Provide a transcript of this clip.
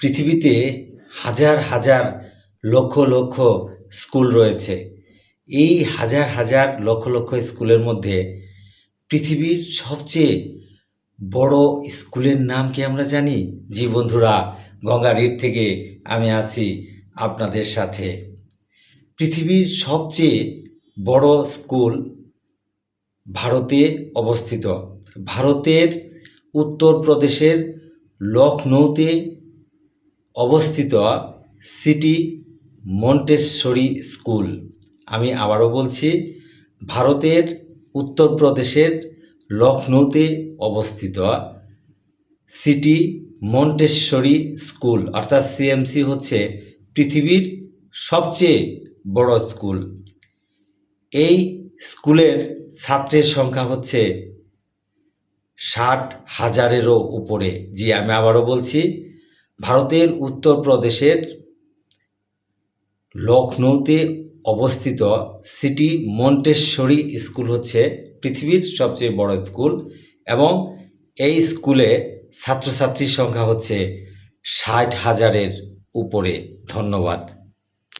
পৃথিবীতে হাজার হাজার লক্ষ লক্ষ স্কুল রয়েছে। এই হাজার হাজার লক্ষ লক্ষ স্কুলের মধ্যে পৃথিবীর সবচেয়ে বড় স্কুলের নাম কি আমরা জানি? জি বন্ধুরা গঙ্গারির থেকে আমি আছি আপনাদের সাথে। পৃথিবীর সবচেয়ে বড় স্কুল ভারতে অবস্থিত। ভারতের উত্তরপ্রদেশের লখনৌতে অবস্থিত সিটি মন্টেশ্বরী স্কুল। আমি আবারও বলছি, ভারতের উত্তরপ্রদেশের লখনৌতে অবস্থিত সিটি মন্টেশ্বরী স্কুল, অর্থাৎ সিএমসি হচ্ছে পৃথিবীর সবচেয়ে বড় স্কুল। এই স্কুলের ছাত্রের সংখ্যা হচ্ছে ষাট হাজারেরও উপরে। জি, আমি আবারও বলছি ভারতের উত্তরপ্রদেশের লখনৌতে অবস্থিত সিটি মন্টেশ্বরী স্কুল হচ্ছে পৃথিবীর সবচেয়ে বড় স্কুল এবং এই স্কুলে ছাত্রছাত্রীর সংখ্যা হচ্ছে ষাট হাজারের উপরে। ধন্যবাদ।